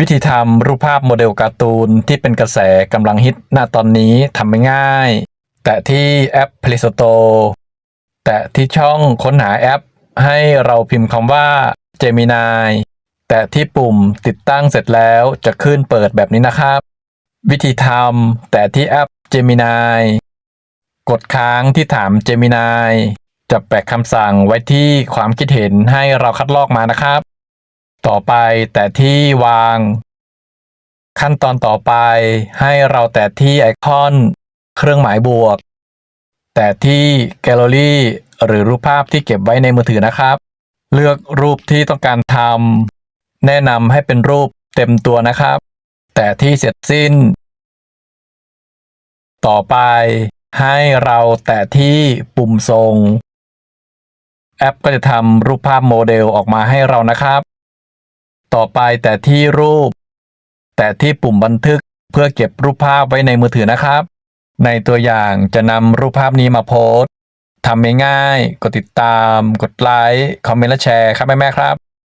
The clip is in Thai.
วิธีทำรูปภาพโมเดลการ์ตูนที่เป็นกระแสกำลังฮิตณตอนนี้ทำไม่ง่าย แต่ที่แอป Play Store แต่ที่ช่องค้นหาแอป ให้เราพิมพ์คำว่า Gemini แต่ที่ปุ่มติดตั้งเสร็จแล้วจะขึ้นเปิดแบบนี้นะครับ วิธีทำแต่ที่แอป Gemini กดค้างที่ถาม Gemini จะแปะคำสั่งไว้ที่ความคิดเห็นให้เราคัดลอกมานะครับ ต่อไปแต่ที่วาง ขั้นตอนต่อไปให้เราแตะที่ไอคอน เครื่องหมายบวก แต่ที่แกลเลอรี่หรือรูปภาพที่เก็บไว้ในมือถือนะครับ เลือกรูปที่ต้องการทำแนะนำให้เป็นรูปเต็มตัวนะครับ แต่ที่เสร็จสิ้น ต่อไปให้เราแตะที่ปุ่มทรง แอปก็จะทำรูปภาพโมเดลออกมาให้เรานะครับ ต่อไปแต่ที่รูป แต่ที่ปุ่มบันทึกเพื่อเก็บรูปภาพไว้ในมือถือนะครับ ในตัวอย่างจะนำรูปภาพนี้มาโพสต์ทำง่ายๆกดติดตาม กดไลค์ คอมเมนต์และแชร์ครับแม่ๆครับ